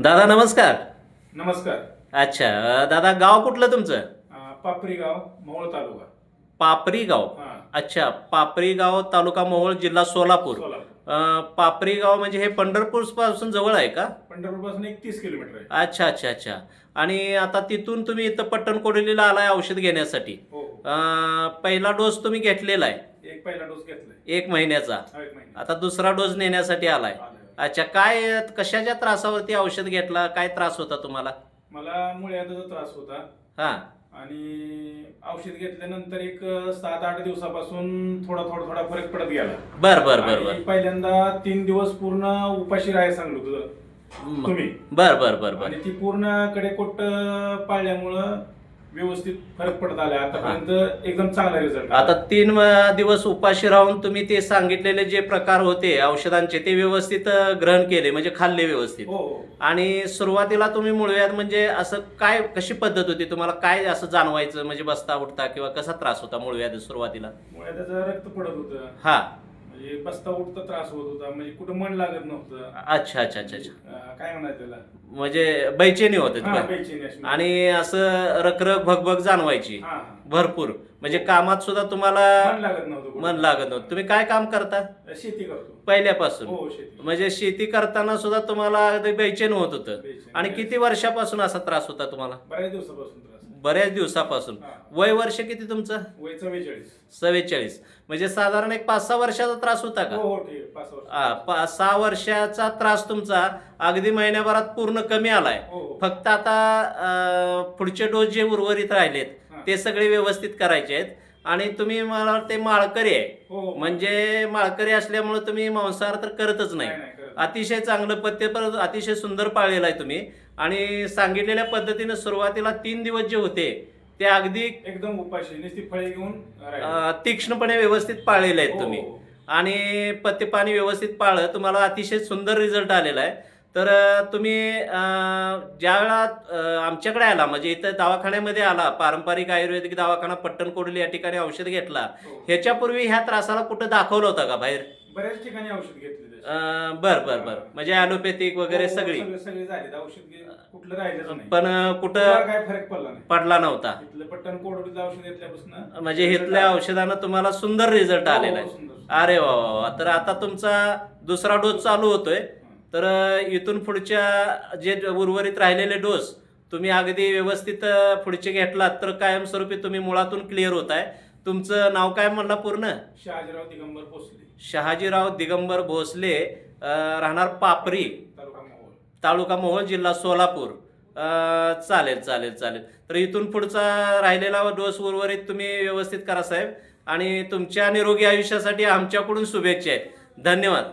दादा नमस्कार. नमस्कार. अच्छा अ, दादा गाव कुठलं तुमचं? पापरी गाव मोहोळ तालुका. पापरी गाव हा. अच्छा पापरी गाव तालुका मोहोळ जिल्हा सोलापूर. सोलापूर. अ, पापरी गाव म्हणजे हे पंढरपूरपासून जवळ आहे का? पंढरपूरपासून एक तीस किलोमीटर आहे. अच्छा अच्छा अच्छा. आणि आता तिथून तुम्ही इथं पट्टणकोडलीला आलाय औषध घेण्यासाठी. हो. हो अ, पहिला डोस तुम्ही घेतलेला आहे. एक पहिला डोस घेतलाय. एक महिन्याचा. हा, एक महिना आता दुसरा डोस नेण्यासाठी आलाय. आलाय. अच्छा काय कशाच्या त्रासावरती औषध घेतला? काय त्रास होता तुम्हाला? मला मुळ्याचा त्रास होता. हा. आणि औषध घेतल्यानंतर एक सात आठ दिवसापासून थोडा थोडा थोडा फरक पडत गेला. बर बर बर बर. पहिल्यांदा तीन दिवस पूर्ण उपाशी राहायला सांगलो तुझं तुम्ही. बर बर बर बर. आणि ती पूर्णकडे पाळल्यामुळं व्यवस्थित फरक पडत आला आतापर्यंत एकदम चांगला रिझल्ट आता तीन दिवस उपाशी राहून तुम्ही ते सांगितलेले जे प्रकार होते औषधांचे ते व्यवस्थित ग्रहण केले म्हणजे खाल्ले व्यवस्थित. हो हो. आणि सुरुवातीला तुम्ही मुळव्यात म्हणजे असं काय कशी पद्धत होती? तुम्हाला काय असं जाणवायचं? म्हणजे बसता उठता किंवा कसा त्रास होता मुळव्याध सुरुवातीला? रक्त पडत होतं. हा. म्हणजे बसता उठता त्रास होत होता. म्हणजे कुठं मन लागत नव्हतं. अच्छा अच्छा अच्छा अच्छा. काय म्हणायचं त्याला? म्हणजे बैचेनी होते हा, बेचैनी अशी. आणि असं रखरख भगभग जाणवायची. हा, हा. भरपूर. म्हणजे कामात सुद्धा तुम्हाला मन लागत नव्हतं कुठं. मन लागत नव्हतं. तुम्ही काय काम करता? शेती करतो. पहिल्यापासून. हो शेती. म्हणजे शेती करताना सुद्धा तुम्हाला अगदी बेचैन होत होतं. बेचैन. आणि किती वर्षापासून असा त्रास होता तुम्हाला? बऱ्याच दिवसापासून त्रास. बऱ्याच दिवसापासून. हा. वय वर्ष किती तुमचं? वय चव्वेचाळीस. चव्वेचाळीस. म्हणजे साधारण एक पाच सहा वर्षाचा त्रास होता हो का? हो ठीक आहे. पाच वर्ष. हा, पाच सहा वर्षाचा त्रास तुमचा अगदी महिन्याभरात पूर्ण कमी आलाय. हो हो. फक्त आता अं, पुढचे डोस जे उर्वरित राहिलेत हा. ते सगळे व्यवस्थित करायचे आहेत. आणि तुम्ही मला वाटते माळकरी आहे. हो हो. म्हणजे माळकरी असल्यामुळे तुम्ही मांसाहार तर करतच नाही. नाही, नाही, करत. अतिशय चांगलं पथ्य पर अतिशय सुंदर पाळलेलं आहे तुम्ही आणि सांगितलेल्या पद्धतीने सुरुवातीला तीन दिवस जे होते ते अगदी एकदम उपाशी नुसती फळे घेऊन राहिलो. तीक्ष्णपणे व्यवस्थित पाळलेले आहेत हो, तुम्ही हो. आणि पथ्य पाणी व्यवस्थित पाळलं तुम्हाला अतिशय सुंदर रिझल्ट आलेला आहे तर अं, तुम्ही अं, ज्या वेळा अं, आमच्याकडे आला म्हणजे इथं दवाखान्यामध्ये आला पारंपरिक आयुर्वेदिक दवाखाना पट्टणकोडली या ठिकाणी औषध घेतला हो. ह्याच्यापूर्वी ह्या त्रासाला कुठं दाखवलं होतं का बाहेर बऱ्याच ठिकाणी औषध घेतले. अं, बर बर बर. म्हणजे ॲलोपॅथिक वगैरे हो, सगळी. सगळे सगळे झाले. औषध घे- कुठलं राहिलंच नाही. पण कुठं काय फरक पडला नाही. पडला नव्हता. इथलं पट्टण कोडोडीचं औषध घेतल्यापासून म्हणजे इथल्या औषधानं तुम्हाला सुंदर रिझल्ट हो, आलेला आहे. अरे वा वा वा. तर आता तुमचा दुसरा डोस चालू होतोय. तर अं, इथून पुढच्या जे उर्वरित राहिलेले डोस तुम्ही अगदी व्यवस्थित अं, पुढचे घेतलात तर कायमस्वरूपी तुम्ही मुळातून क्लिअर होत आहे तुमचं नाव काय म्हणला पूर्ण? शहाजीराव दिगंबर भोसले. शहाजीराव दिगंबर भोसले राहणार पापरी. तालुका मोहोळ. जिल्हा सोलापूर. चालेल चालेल चालेल. तर इथून पुढचा राहिलेला डोस उर्वरित तुम्ही व्यवस्थित करा साहेब. आणि तुमच्या निरोगी आयुष्यासाठी आमच्याकडून शुभेच्छा आहेत. धन्यवाद.